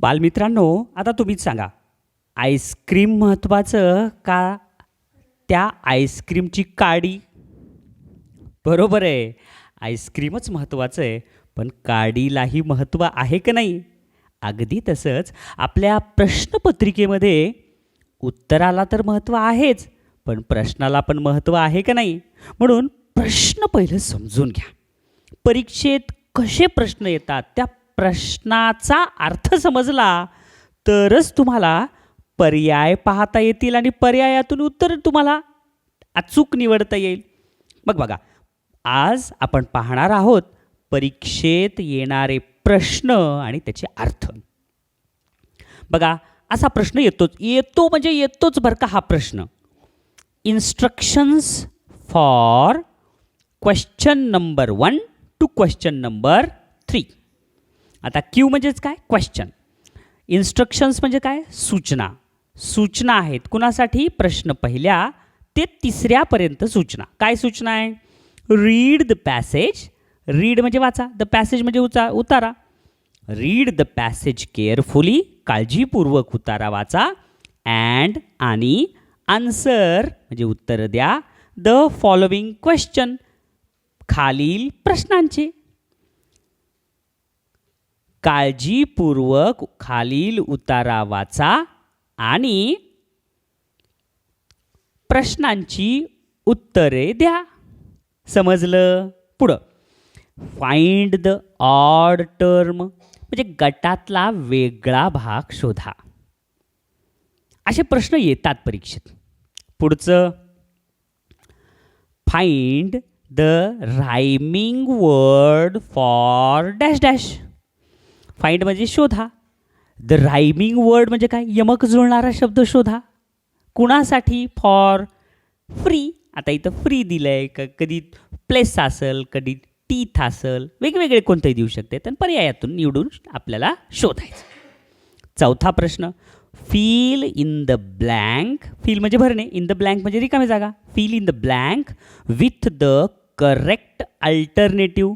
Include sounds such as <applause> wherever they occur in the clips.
बालमित्रांनो आता तुम्हीच सांगा आईस्क्रीम महत्त्वाचं का त्या आईस्क्रीमची काडी? बरोबर आहे आईस्क्रीमच महत्त्वाचं आहे पण काडीलाही महत्त्व आहे का नाही? अगदी तसंच आपल्या प्रश्नपत्रिकेमध्ये उत्तराला तर महत्त्व आहेच पण प्रश्नाला पण महत्त्व आहे का नाही? म्हणून प्रश्न पहिलं समजून घ्या. परीक्षेत कसे प्रश्न येतात त्या प्रश्नाचा अर्थ समजला तरच तुम्हाला पर्याय पाहता येतील आणि पर्यायातून उत्तर तुम्हाला अचूक निवडता येईल. मग बघा आज आपण पाहणार आहोत परीक्षेत येणारे प्रश्न आणि त्याचे अर्थ. बघा असा प्रश्न येतोच. येतो म्हणजे येतोच बरं का हा प्रश्न. Instructions for question number one two question number three आता क्यू म्हणजेच काय? क्वेश्चन इन्स्ट्रक्शन्स म्हणजे काय? सूचना. सूचना आहेत. कुणासाठी? प्रश्न पहिल्या ते तिसऱ्यापर्यंत सूचना. काय सूचना आहे? रीड द पॅसेज रीड म्हणजे वाचा. द पॅसेज म्हणजे उचा उतारा. रीड द पॅसेज केअरफुली काळजीपूर्वक उतारा वाचा. अँड आणि आन्सर म्हणजे उत्तर द्या. द फॉलोविंग क्वेश्चन खालील प्रश्नांचे. काळजीपूर्वक खालील उतारा वाचा आणि प्रश्नांची उत्तरे द्या. समजलं? पुढं. फाइंड द ऑड टर्म म्हणजे गटातला वेगळा भाग शोधा. असे प्रश्न येतात परीक्षेत. पुढचं. Find the rhyming word for dash dash find म्हणजे शोधा. द रायमिंग वर्ड म्हणजे काय? यमक जुळणारा शब्द शोधा. कुणासाठी? फॉर फ्री आता इथं फ्री दिलं आहे क कधी प्लेस असेल कधी टीथ असेल. वेगवेगळे कोणतेही देऊ शकते. तर पर्यायातून निवडून आपल्याला शोधायचं. चौथा प्रश्न. Fill in the blank fill म्हणजे भरणे. इन द ब्लँक म्हणजे रिकामी जागा. Fill in the blank with the correct alternative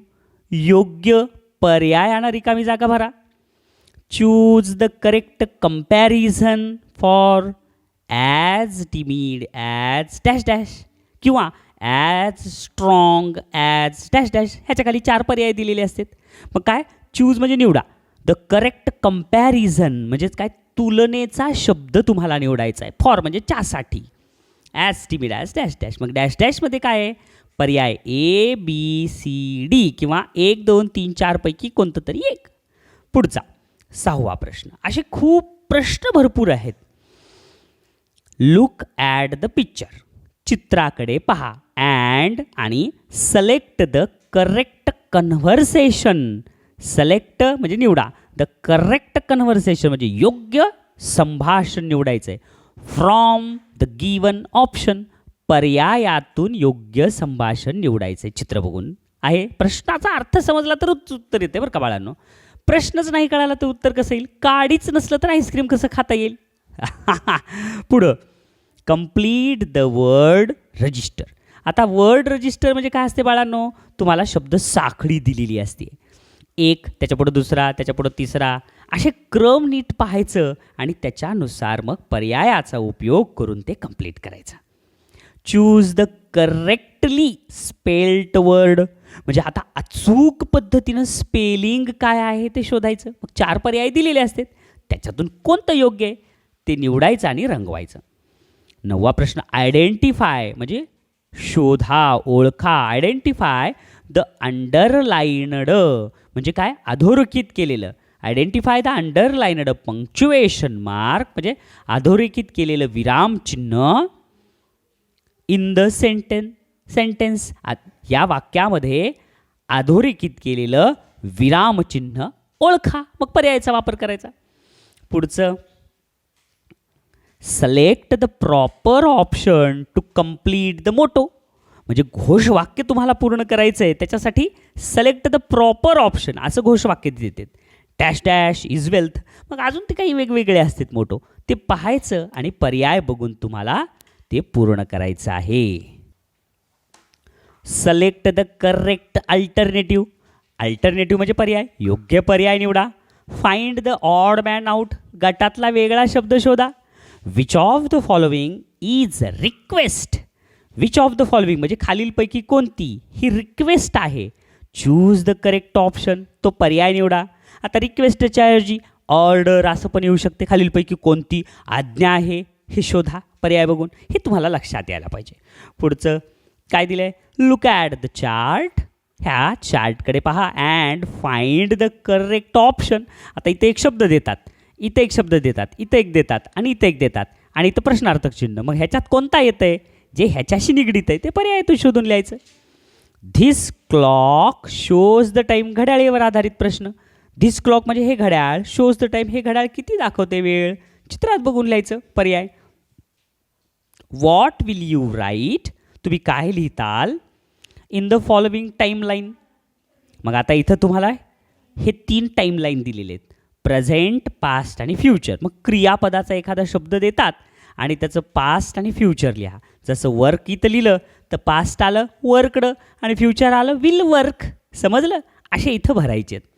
योग्य पर्यायानं रिकामी जागा भरा. Choose the correct comparison for as timid as dash dash किंवा as strong as dash dash ह्याच्या खाली चार पर्याय दिलेले असतात. मग काय? चूज म्हणजे निवडा. द करेक्ट कंपॅरिझन म्हणजेच काय? तुलनेचा शब्द तुम्हाला निवडायचा आहे. फॉर म्हणजे च्यासाठी. As timid as dash dash मग डॅश डॅशमध्ये काय आहे? पर्याय ए बी सी डी किंवा एक दोन तीन चारपैकी कोणतं तरी एक. पुढचा सहावा प्रश्न. असे खूप प्रश्न भरपूर आहेत. लुक ॲट द पिक्चर चित्राकडे पहा. अँड आणि select the correct conversation select म्हणजे निवडा. द करेक्ट कन्व्हर्सेशन म्हणजे योग्य संभाषण निवडायचं आहे फ्रॉम द गिवन ऑप्शन पर्यायातून योग्य संभाषण निवडायचं आहे चित्र बघून. आहे. प्रश्नाचा अर्थ समजला तर उत्तर येते बरं का बाळांनो. प्रश्नच नाही कळाला तर उत्तर कसं येईल? काडीच नसलं तर आईस्क्रीम कसं खाता येईल? <laughs> पुढं. कंप्लीट द वर्ड रजिस्टर आता वर्ड रजिस्टर म्हणजे काय असते बाळांनो? तुम्हाला शब्द साखळी दिलेली असते. एक त्याच्यापुढं दुसरा त्याच्यापुढं तिसरा. असे क्रम नीट पाहायचं आणि त्याच्यानुसार मग पर्यायाचा उपयोग करून ते कंप्लीट करायचं. Choose the correctly spelt word म्हणजे आता अचूक पद्धतीनं स्पेलिंग काय आहे ते शोधायचं. मग चार पर्याय दिलेले असतात. त्याच्यातून कोणतं योग्य आहे ते निवडायचं आणि रंगवायचं. नववा प्रश्न आयडेंटिफाय म्हणजे शोधा ओळखा आयडेंटिफाय द अंडरलाईनड म्हणजे काय? अधोरेखित केलेलं. Identify the underlined punctuation mark म्हणजे अधोरेखित केलेलं विरामचिन्ह इन द सेंटेन सेंटेन्स या वाक्यामध्ये अधोरेखित केलेलं विरामचिन्ह ओळखा. मग पर्यायाचा वापर करायचा. पुढचं. Select the proper option to complete the motto म्हणजे घोषवाक्य तुम्हाला पूर्ण करायचं आहे त्याच्यासाठी सिलेक्ट द प्रॉपर ऑप्शन असं घोषवाक्य देतात. डॅश डॅश इज वेल्थ मग अजून ते काही वेगवेगळे असतात मोटो ते पाहायचं आणि पर्याय बघून तुम्हाला ते पूर्ण करायचं आहे. Select the correct alternative alternative म्हणजे पर्याय. योग्य पर्याय निवडा. Find the odd man out गटातला वेगळा शब्द शोधा. Which of the following is request which of the following म्हणजे खालीलपैकी कोणती ही रिक्वेस्ट आहे? चूज द करेक्ट ऑप्शन तो पर्याय निवडा. आता रिक्वेस्टच्या ऐवजी ऑर्डर असं पण येऊ शकते. खालीलपैकी कोणती आज्ञा आहे हे शोधा. पर्याय बघून हे तुम्हाला लक्षात यायला पाहिजे. पुढचं काय दिलं आहे लुक ॲट द चार्ट ह्या चार्टकडे पहा and find the correct option आता इथे एक शब्द देतात. इथे एक शब्द देतात. इथे एक देतात. आणि इथे एक देतात. आणि इथं प्रश्नार्थक चिन्ह. मग ह्याच्यात कोणता येतं आहे जे ह्याच्याशी निगडीत आहे ते पर्याय तू शोधून लिहायचं. This clock shows the time घड्याळीवर आधारित प्रश्न. धिस क्लॉक म्हणजे हे घड्याळ. शोज द टाईम हे घड्याळ किती दाखवते वेळ? चित्रात बघून लिहायचं. पर्याय. वॉट विल यू राईट तुम्ही काय लिहिताल? इन द फॉलोविंग टाईमलाईन मग आता इथं तुम्हाला हे तीन टाईमलाईन दिलेले आहेत. प्रेझेंट पास्ट आणि फ्युचर मग क्रियापदाचा एखादा शब्द देतात आणि त्याचं पास्ट आणि फ्युचर लिहा. जसं वर्क इथं लिहिलं तर पास्ट आलं वर्कडं आणि फ्युचर आलं विल वर्क समजलं? असे इथं भरायचे आहेत.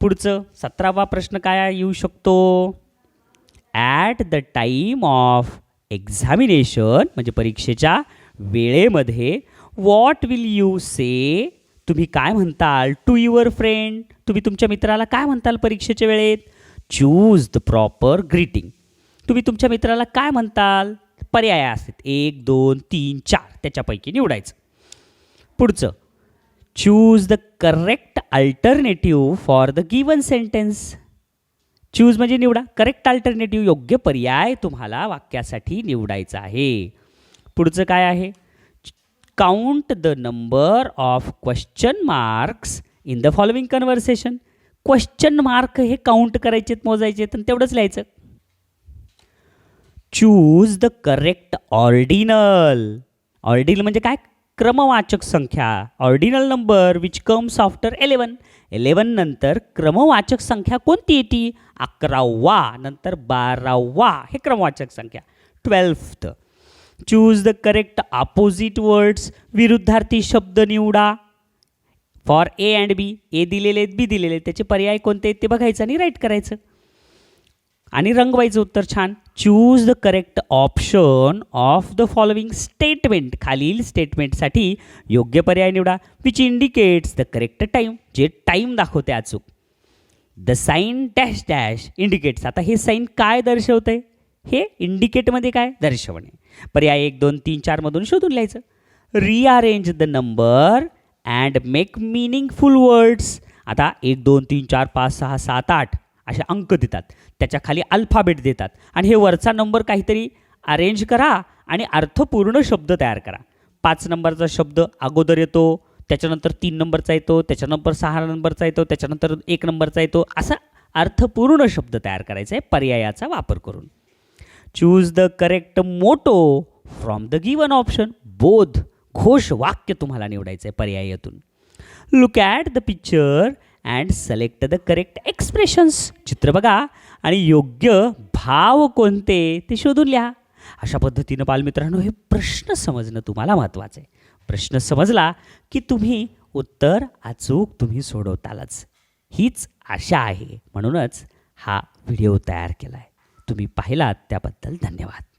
पुढचं सतरावा प्रश्न काय येऊ शकतो? At the time of examination म्हणजे परीक्षेच्या वेळेमध्ये वॉट विल यू से तुम्ही काय म्हणताल? टू युअर फ्रेंड तुम्ही तुमच्या मित्राला काय म्हणताल परीक्षेच्या वेळेत? चूज द प्रॉपर ग्रीटिंग तुम्ही तुमच्या मित्राला काय म्हणताल? पर्याय असतात. एक दोन तीन चार. त्याच्यापैकी निवडायचं. पुढचं. Choose the correct alternative for the given sentence choose म्हणजे निवडा. करेक्ट अल्टरनेटिव्ह योग्य पर्याय तुम्हाला वाक्यासाठी निवडायचा आहे. पुढचं काय आहे? Count the number of question marks in the following conversation question mark हे काउंट करायचे मोजायचे आणि तेवढंच लिहायचं. Choose the correct ordinal ordinal म्हणजे काय? क्रमवाचक संख्या. Ordinal number which comes after eleven eleven नंतर क्रमवाचक संख्या कोणती येते अकरावा नंतर बारावा. हे क्रमवाचक संख्या. Twelfth choose the correct opposite words विरुद्धार्थी शब्द निवडा. फॉर ए अँड बी ए दिलेले आहेत बी दिलेले आहेत. त्याचे पर्याय कोणते आहेत ते बघायचं आणि राईट करायचं. आणि रंगवायचं उत्तर छान. Choose the correct option of the following statement खालील स्टेटमेंटसाठी योग्य पर्याय निवडा which indicates the correct time जे टाईम दाखवते अचूक. The sign dash dash indicates आता हे साईन काय दर्शवते हे इंडिकेटमध्ये काय? दर्शवणे. पर्याय एक दोन तीन चारमधून शोधून लिहायचं. Rearrange the number and make meaningful words आता एक दोन तीन चार पाच सहा सात आठ. असे अंक देतात. त्याच्याखाली अल्फाबेट देतात. आणि हे वरचा नंबर काहीतरी अरेंज करा आणि अर्थपूर्ण शब्द तयार करा. पाच नंबरचा शब्द अगोदर येतो त्याच्यानंतर तीन नंबरचा येतो त्याच्यानंतर सहा नंबरचा येतो त्याच्यानंतर एक नंबरचा येतो. असा अर्थपूर्ण शब्द तयार करायचा आहे पर्यायाचा वापर करून. Choose the correct motto from the given option बोध घोष वाक्य तुम्हाला निवडायचं आहे पर्यायातून. Look at the picture and select the correct expressions चित्र बघा. आणि योग्य भाव कोणते ते शोधून लिहा. अशा पद्धतीनं बालमित्रांनो हे प्रश्न समजणं तुम्हाला महत्त्वाचं आहे. प्रश्न समजला की तुम्ही उत्तर अचूक तुम्ही सोडवतालच. हीच आशा आहे. म्हणूनच हा व्हिडिओ तयार केला आहे तुम्ही पाहिलात त्याबद्दल धन्यवाद.